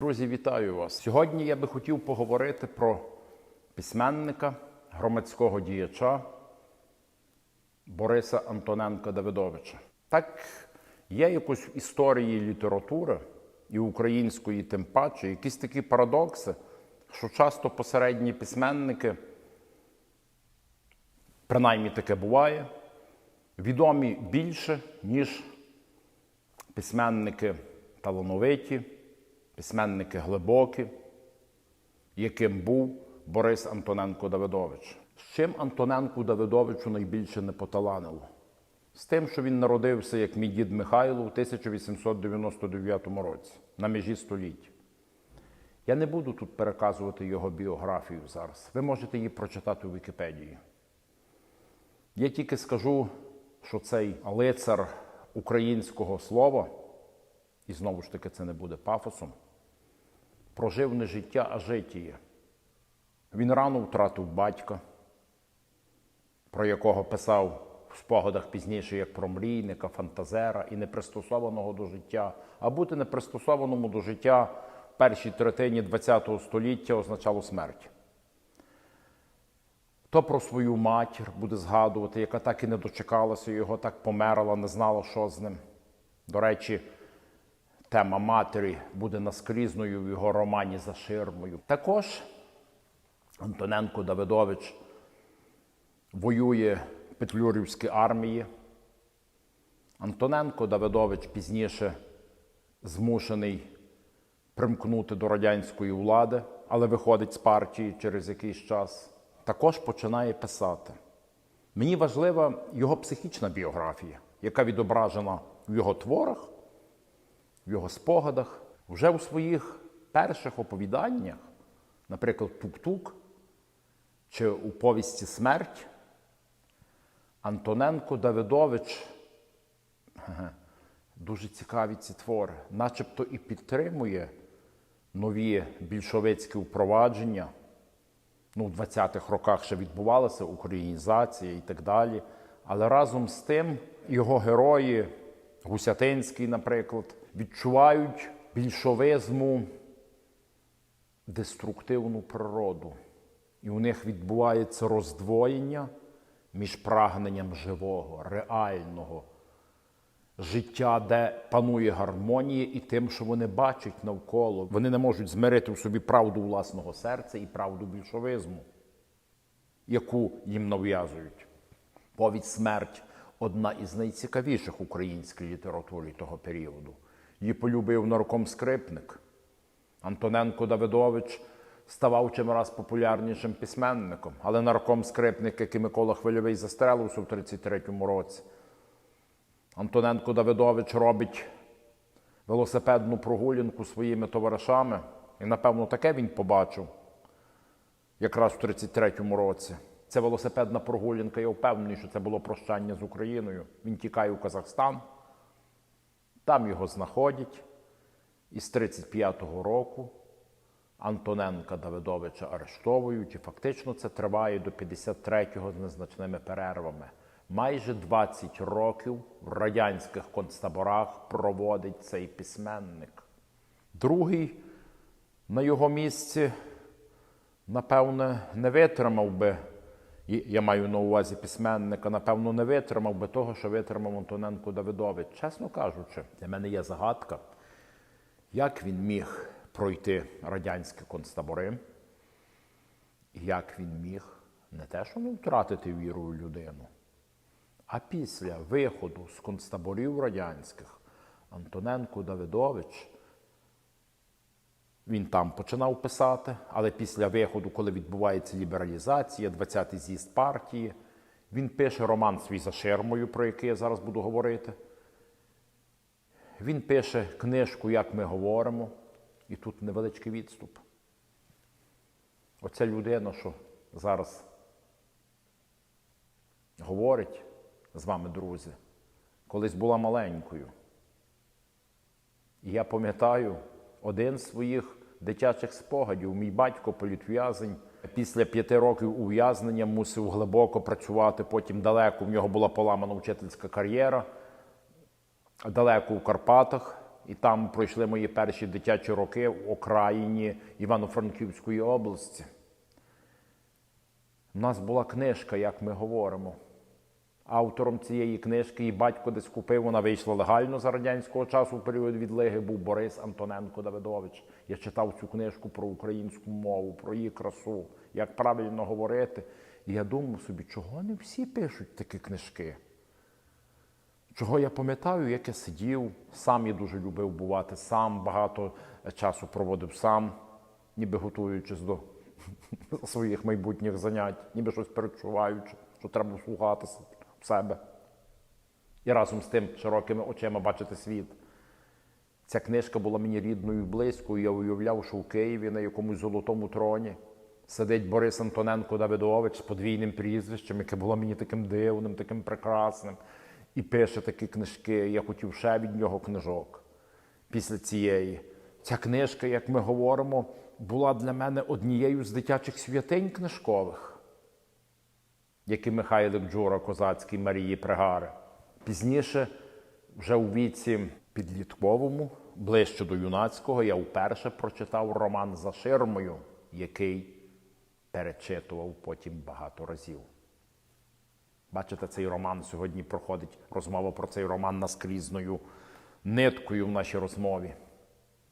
Друзі, вітаю вас! Сьогодні я би хотів поговорити про письменника, громадського діяча Бориса Антоненка Давидовича. Так є якось в історії літератури і української, тим паче, якісь такі парадокси, що часто посередні письменники, принаймні таке буває, відомі більше, ніж письменники талановиті, письменники глибокі, яким був Борис Антоненко Давидович. З чим Антоненку Давидовичу найбільше не поталанило? З тим, що він народився, як мій дід Михайло, у 1899 році, на межі століття. Я не буду тут переказувати його біографію зараз. Ви можете її прочитати у Вікіпедії. Я тільки скажу, що цей лицар українського слова, і знову ж таки це не буде пафосом, прожив не життя, а житіє. Він рано втратив батька, про якого писав в спогадах пізніше як про мрійника, фантазера і непристосованого до життя. А бути непристосованому до життя в першій третині ХХ століття означало смерть. То про свою матір буде згадувати, яка так і не дочекалася його, так померла, не знала, що з ним. До речі, тема матері буде наскрізною в його романі за ширмою. Також Антоненко Давидович воює в Петлюрівській армії. Антоненко Давидович пізніше змушений примкнути до радянської влади, але виходить з партії через якийсь час. Також починає писати. Мені важлива його психічна біографія, яка відображена в його творах, в його спогадах. Вже у своїх перших оповіданнях, наприклад, Тук-Тук чи у повісті Смерть, Антоненко Давидович дуже цікаві ці твори, начебто і підтримує нові більшовицькі впровадження. Ну, в 20-х роках ще відбувалася українізація і так далі. Але разом з тим його герої, Гусятинський, наприклад, відчувають більшовизму деструктивну природу. І у них відбувається роздвоєння між прагненням живого, реального життя, де панує гармонія, і тим, що вони бачать навколо. Вони не можуть змирити в собі правду власного серця і правду більшовизму, яку їм нав'язують. Повідь смерть одна із найцікавіших українській літературі того періоду. Її полюбив нарком скрипник. Антоненко Давидович ставав чимраз популярнішим письменником, але нарком скрипник, як і Микола Хвильовий застрелився в 33-му році. Антоненко Давидович робить велосипедну прогулянку своїми товаришами, і, напевно, таке він побачив якраз в 33-му році. Це велосипедна прогулянка, я впевнений, що це було прощання з Україною. Він тікає у Казахстан, там його знаходять. І з 35-го року Антоненка Давидовича арештовують, і фактично це триває до 53-го з незначними перервами. Майже 20 років в радянських концтаборах проводить цей письменник. Другий на його місці, напевне, не витримав би, я маю на увазі письменника, напевно, не витримав би того, що витримав Антоненко Давидович. Чесно кажучи, для мене є загадка, як він міг пройти радянські концтабори, як він міг не те, що не втратити віру в людину. А після виходу з концтаборів радянських Антоненко Давидович, він там починав писати, але після виходу, коли відбувається лібералізація, 20-й з'їзд партії, він пише роман свій за ширмою, про який я зараз буду говорити. Він пише книжку Як ми говоримо, і тут невеличкий відступ. Оця людина, що зараз говорить з вами, друзі, колись була маленькою. І я пам'ятаю один з своїх дитячих спогадів. Мій батько політв'язень після п'яти років ув'язнення мусив глибоко працювати, потім далеко. В нього була поламана вчительська кар'єра, далеко в Карпатах. І там пройшли мої перші дитячі роки в окраїні Івано-Франківської області. У нас була книжка, як ми говоримо. Автором цієї книжки і батько десь купив, вона вийшла легально за радянського часу в період відлиги, був Борис Антоненко Давидович. Я читав цю книжку про українську мову, про її красу, як правильно говорити. І я думав собі, чого не всі пишуть такі книжки? Чого я пам'ятаю, як я сидів, сам я дуже любив бувати, сам багато часу проводив сам, ніби готуючись до своїх майбутніх занять, ніби щось перечуваючи, що треба слухатися себе. І разом з тим широкими очима бачити світ. Ця книжка була мені рідною і близькою. Я уявляв, що в Києві на якомусь золотому троні сидить Борис Антоненко Давидович з подвійним прізвищем, яке було мені таким дивним, таким прекрасним, і пише такі книжки. Я хотів ще від нього книжок після цієї. Ця книжка, як ми говоримо, була для мене однією з дитячих святинь книжкових, які Михайлик Джура Козацький Марії Пригари. Пізніше, вже у віці підлітковому, ближче до юнацького, я вперше прочитав роман за ширмою, який перечитував потім багато разів. Бачите, цей роман сьогодні проходить розмова про цей роман наскрізною ниткою в нашій розмові.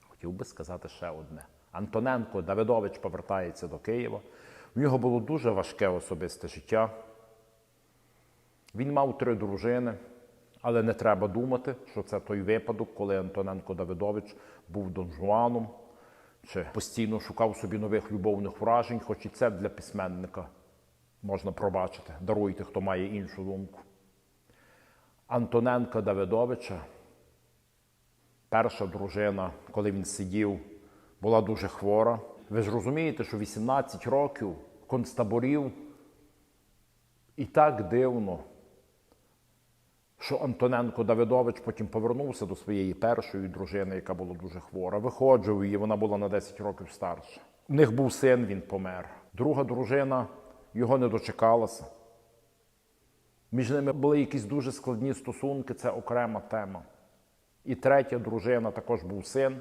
Хотів би сказати ще одне. Антоненко Давидович повертається до Києва. В нього було дуже важке особисте життя. Він мав три дружини, але не треба думати, що це той випадок, коли Антоненко Давидович був Дон Жуаном чи постійно шукав собі нових любовних вражень, хоч і це для письменника можна пробачити. Даруйте, хто має іншу думку. Антоненка Давидовича, перша дружина, коли він сидів, була дуже хвора. Ви ж розумієте, що 18 років концтаборів і так дивно, що Антоненко Давидович потім повернувся до своєї першої дружини, яка була дуже хвора. Виходжував її, вона була на 10 років старша. У них був син, він помер. Друга дружина його не дочекалася. Між ними були якісь дуже складні стосунки, це окрема тема. І третя дружина також був син.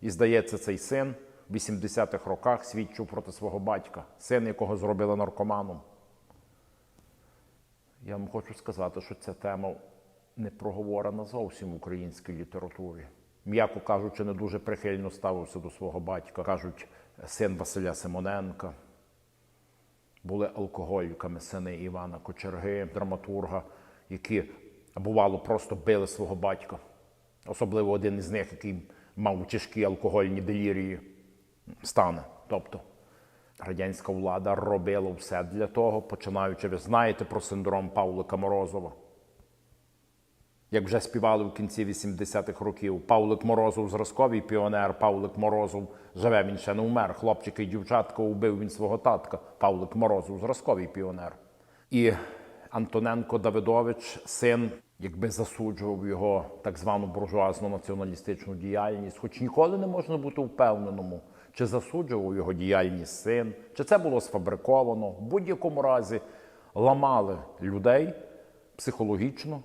І здається, цей син в 80-х роках свідчив проти свого батька, син, якого зробили наркоманом. Я вам хочу сказати, що ця тема не проговорена зовсім в українській літературі. М'яко кажучи, не дуже прихильно ставився до свого батька. Кажуть, син Василя Симоненка. Були алкоголіками сини Івана Кочерги, драматурга, які бувало просто били свого батька. Особливо один із них, який мав тяжкі алкогольні делірії, стане. Тобто радянська влада робила все для того, починаючи, ви знаєте про синдром Павлика Морозова. Як вже співали в кінці 80-х років, Павлик Морозов зразковий піонер, Павлик Морозов живе, він ще не вмер. Хлопчики і дівчатка убив він свого татка. Павлик Морозов зразковий піонер. І Антоненко Давидович, син, якби засуджував його так звану буржуазну націоналістичну діяльність, хоч ніколи не можна бути впевненому, чи засуджував його діяльність син, чи це було сфабриковано. В будь-якому разі ламали людей психологічно.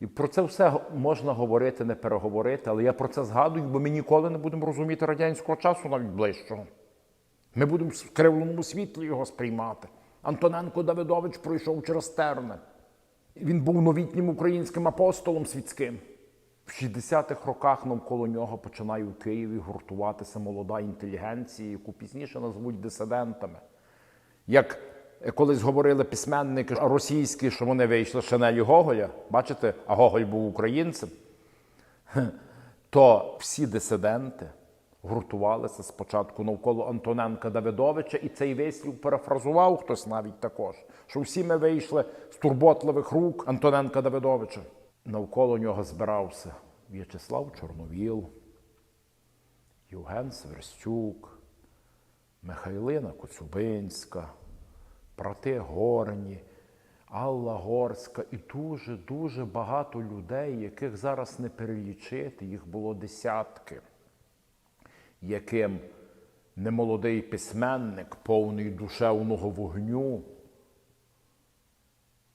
І про це все можна говорити, не переговорити, але я про це згадую, бо ми ніколи не будемо розуміти радянського часу навіть ближчого. Ми будемо в кривленому світлі його сприймати. Антоненко Давидович пройшов через терне. Він був новітнім українським апостолом світським. В 60-х роках навколо нього починає у Києві гуртуватися молода інтелігенція, яку пізніше назвуть дисидентами. Як колись говорили письменники російські, що вони вийшли Шанелі Гоголя, бачите, а Гоголь був українцем, то всі дисиденти гуртувалися спочатку навколо Антоненка Давидовича, і цей вислів парафразував хтось навіть також, що всі ми вийшли з турботливих рук Антоненка Давидовича. Навколо нього збирався В'ячеслав Чорновіл, Євген Сверстюк, Михайлина Коцюбинська, брати Горні, Алла Горська і дуже-дуже багато людей, яких зараз не перелічити, їх було десятки, яким немолодий письменник, повний душевного вогню,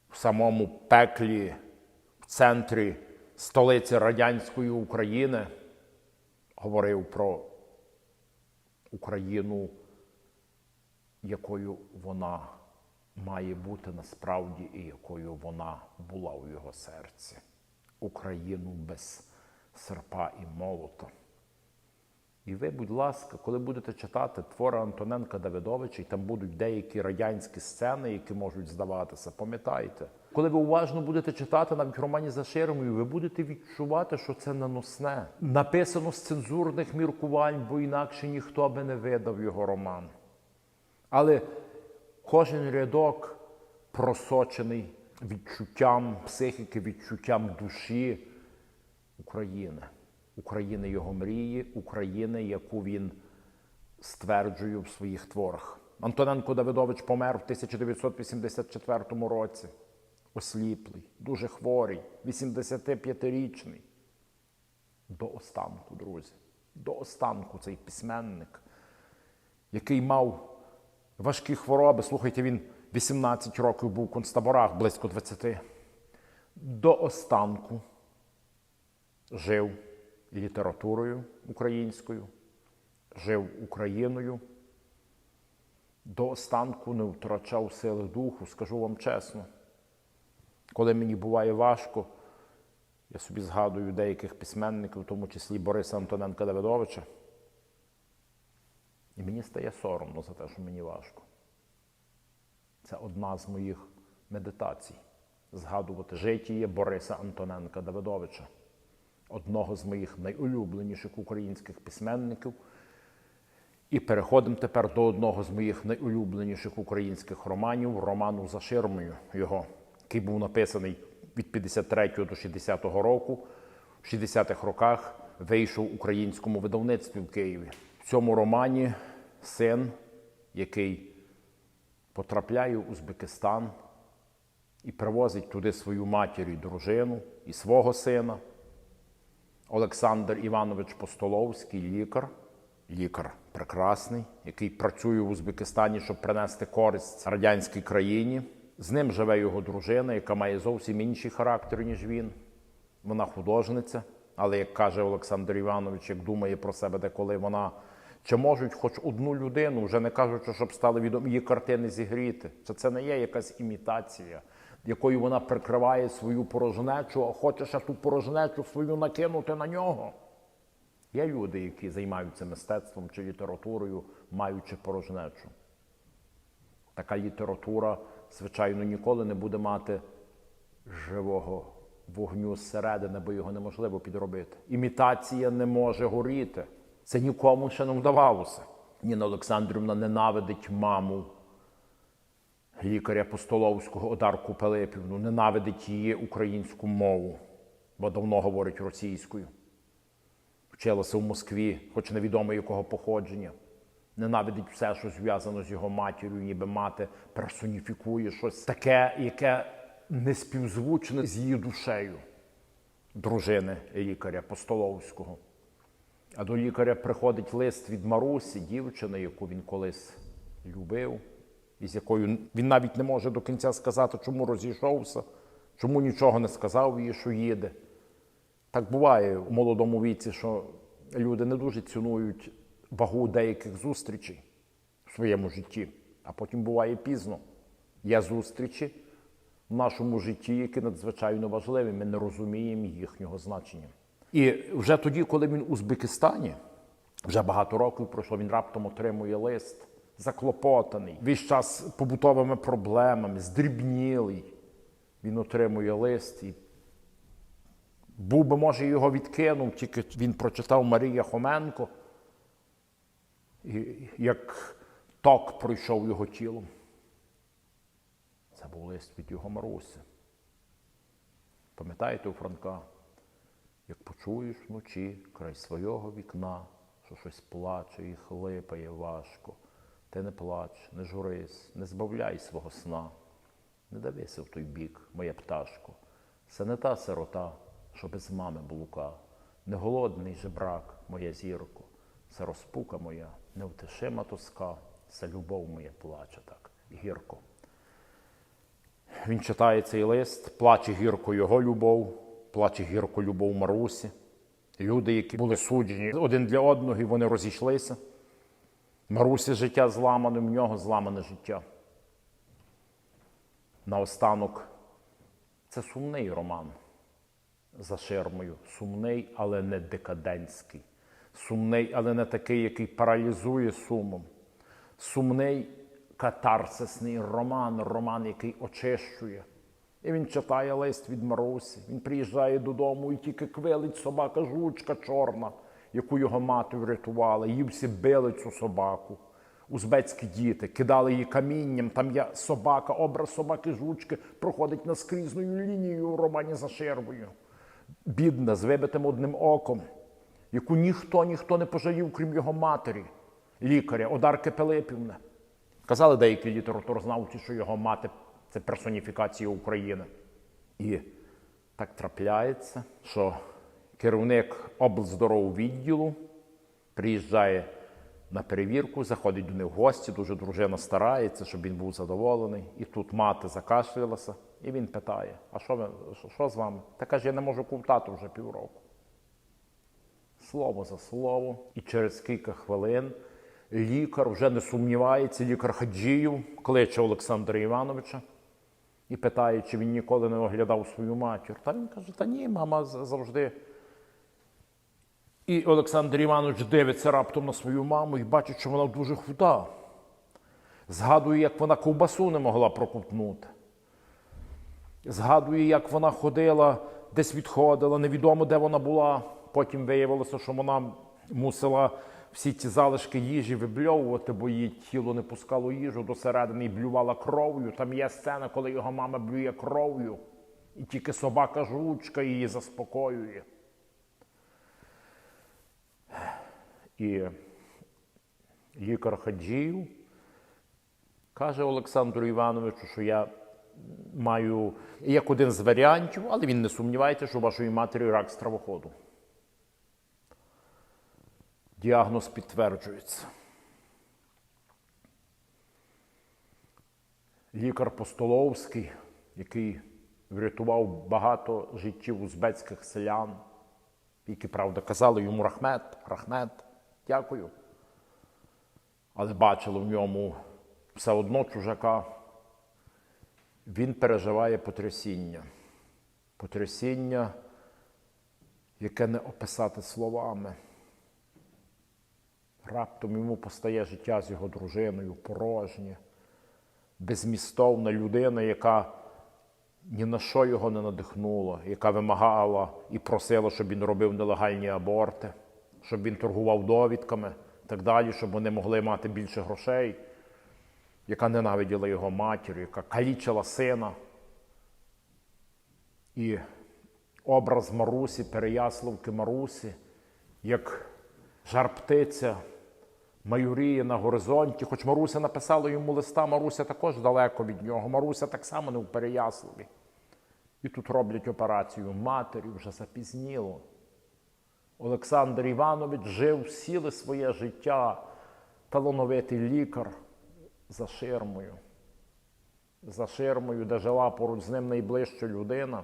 в самому пеклі, центрі столиці радянської України, говорив про Україну, якою вона має бути насправді і якою вона була у його серці. Україну без серпа і молота. І ви, будь ласка, коли будете читати твори Антоненка Давидовича, і там будуть деякі радянські сцени, які можуть здаватися, пам'ятайте. Коли ви уважно будете читати навіть романі за ширмою, ви будете відчувати, що це наносне. Написано з цензурних міркувань, бо інакше ніхто би не видав його роман. Але кожен рядок просочений відчуттям психіки, відчуттям душі України. України його мрії, України, яку він стверджує в своїх творах. Антоненко Давидович помер в 1984 році. Осліплий, дуже хворий, 85-річний. До останку, друзі. До останку цей письменник, який мав важкі хвороби. Слухайте, він 18 років був в концтаборах, близько 20. До останку жив літературою українською, жив Україною. До останку не втрачав сили духу, скажу вам чесно. Коли мені буває важко, я собі згадую деяких письменників, в тому числі Бориса Антоненка Давидовича. І мені стає соромно за те, що мені важко. Це одна з моїх медитацій згадувати життя Бориса Антоненка Давидовича, одного з моїх найулюбленіших українських письменників. І переходимо тепер до одного з моїх найулюбленіших українських романів роману За ширмою його, який був написаний від 53 до 60-го року. В 60-х роках вийшов в українському видавництві в Києві. В цьому романі син, який потрапляє в Узбекистан і привозить туди свою матір і дружину і свого сина. Олександр Іванович Постоловський, лікар, лікар прекрасний, який працює в Узбекистані, щоб принести користь радянській країні. З ним живе його дружина, яка має зовсім інший характер, ніж він. Вона художниця, але як каже Олександр Іванович, як думає про себе деколи вона. Чи можуть хоч одну людину, вже не кажучи, щоб стали відомі її картини зігріти? Чи це не є якась імітація, якою вона прикриває свою порожнечу, а хоче ще ту порожнечу свою накинути на нього? Є люди, які займаються мистецтвом чи літературою, маючи порожнечу. Така література, звичайно, ніколи не буде мати живого вогню зсередини, бо його неможливо підробити. Імітація не може горіти. Це нікому ще не вдавалося. Ніна Олександрівна ненавидить маму лікаря Постоловського Одарку Пилипівну, ненавидить її українську мову, бо давно говорить російською. Вчилася в Москві, хоч невідомо якого походження. Ненавидить все, що зв'язано з його матір'ю, ніби мати персоніфікує щось таке, яке не співзвучне з її душею, дружини лікаря Постоловського. А до лікаря приходить лист від Марусі, дівчини, яку він колись любив, і з якою він навіть не може до кінця сказати, чому розійшовся, чому нічого не сказав їй, що їде. Так буває у молодому віці, що люди не дуже цінують вагу деяких зустрічей в своєму житті, а потім буває пізно. Є зустрічі в нашому житті, які надзвичайно важливі, ми не розуміємо їхнього значення. І вже тоді, коли він у Узбекистані, вже багато років пройшло, він раптом отримує лист, заклопотаний, весь час побутовими проблемами, здрібнілий. Він отримує лист і був би, може, його відкинув, тільки він прочитав Марія Хоменко, як ток пройшов його тілом. Це був лист від його Марусі. Пам'ятаєте у Франка? Як почуєш вночі край свого вікна, що щось плаче і хлипає важко, ти не плач, не журись, не збавляй свого сна, не дивися в той бік, моя пташко. Це не та сирота, що без мами блука, не голодний жебрак, моя зірко, це розпука моя, невтишима тоска, це любов моя плаче так гірко. Він читає цей лист, плаче гірко його любов, плаче гірко любов Марусі, Люди, які були суджені один для одного, і вони розійшлися. Марусі життя зламане, в нього зламане життя. Наостанок це сумний роман за ширмою. Сумний, але не декадентський. Сумний, але не такий, який паралізує сумом. Сумний катарсисний роман, роман, який очищує. І він читає лист від Марусі. Він приїжджає додому і тільки квилить собака жучка чорна, яку його мати врятувала. Її всі били цю собаку. Узбецькі діти кидали її камінням. Там є собака, образ собаки жучки проходить наскрізною лінією у романі за ширвою. Бідна, з вибитим одним оком, яку ніхто ніхто не пожалів, крім його матері, лікаря Одарки Пилипівни. Казали деякі літературознавці, що його мати це персоніфікація України. І так трапляється, що керівник облздороввідділу приїжджає на перевірку, заходить до них в гості, дуже дружина старається, щоб він був задоволений. І тут мати закашлялася, і він питає: А що ви, що, з вами? Та каже, я не можу ковтати вже півроку. Слово за слово. І через кілька хвилин лікар вже не сумнівається, лікар Хаджіїв кличе Олександра Івановича і питає, чи він ніколи не оглядав свою матір. Та він каже, та ні, мама завжди. І Олександр Іванович дивиться раптом на свою маму і бачить, що вона дуже худа. Згадує, як вона ковбасу не могла проковтнути. Згадує, як вона ходила, десь відходила, невідомо, де вона була. Потім виявилося, що вона мусила всі ці залишки їжі вибльовувати, бо її тіло не пускало їжу досередини і блювала кров'ю. Там є сцена, коли його мама блює кров'ю, і тільки собака жучка її заспокоює. І лікар Хаджіїв каже Олександру Івановичу, що я маю як один з варіантів, але він не сумнівається, що у вашої матері рак стравоходу. Діагноз підтверджується. Лікар Постоловський, який врятував багато життів узбецьких селян, які, правда, казали йому Рахмет, Рахмет, дякую. Але бачили в ньому все одно чужака. Він переживає потрясіння. Потрясіння, яке не описати словами. Раптом йому постає життя з його дружиною, порожнє, безмістовна людина, яка ні на що його не надихнула, яка вимагала і просила, щоб він робив нелегальні аборти, щоб він торгував довідками так далі, щоб вони могли мати більше грошей, яка ненавиділа його матір, яка калічила сина. І образ Марусі, Переяславки Марусі, як жар птиця майоріє на горизонті. Хоч Маруся написала йому листа, Маруся також далеко від нього. Маруся так само не в Переяславі. І тут роблять операцію матері вже запізніло. Олександр Іванович жив ціле своє життя, талановитий лікар за ширмою. За ширмою, де жила поруч з ним найближча людина.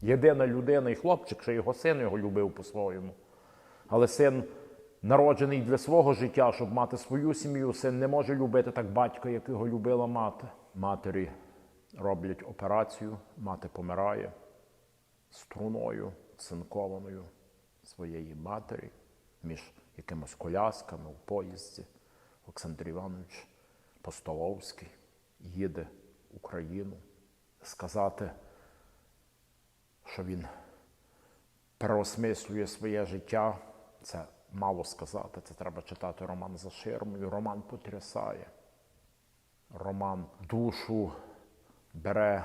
Єдина людина і хлопчик, що його син його любив по-своєму. Але син народжений для свого життя, щоб мати свою сім'ю, син не може любити так батька, як його любила мати. Матері роблять операцію, мати помирає струною цинкованою своєї матері між якимось колясками в поїзді. Олександр Іванович Постоловський їде в Україну сказати, що він переосмислює своє життя. Це мало сказати, це треба читати роман за ширмою. Роман потрясає. Роман душу бере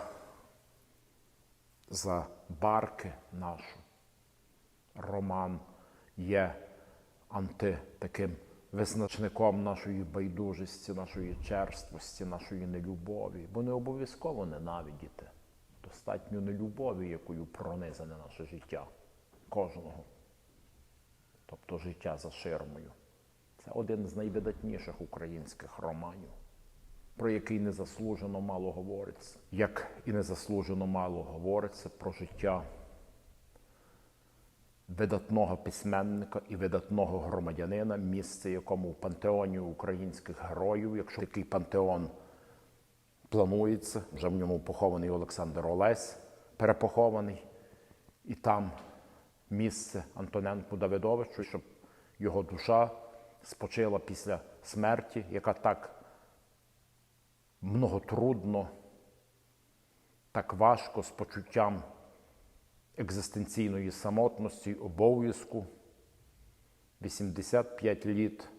за барки нашу. Роман є анти таким визначником нашої байдужості, нашої черствості, нашої нелюбові. Бо не обов'язково ненавидіти. Достатньо нелюбові, якою пронизане наше життя кожного. Тобто життя за ширмою. Це один з найвидатніших українських романів, про який незаслужено мало говориться, як і незаслужено мало говориться про життя видатного письменника і видатного громадянина, місце якому в пантеоні українських героїв, якщо такий пантеон планується, вже в ньому похований Олександр Олесь, перепохований, і там місце Антоненку Давидовичу, щоб його душа спочила після смерті, яка так многотрудно, так важко з почуттям екзистенційної самотності, обов'язку. 85 літ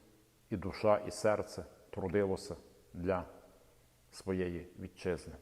і душа, і серце трудилося для своєї вітчизни.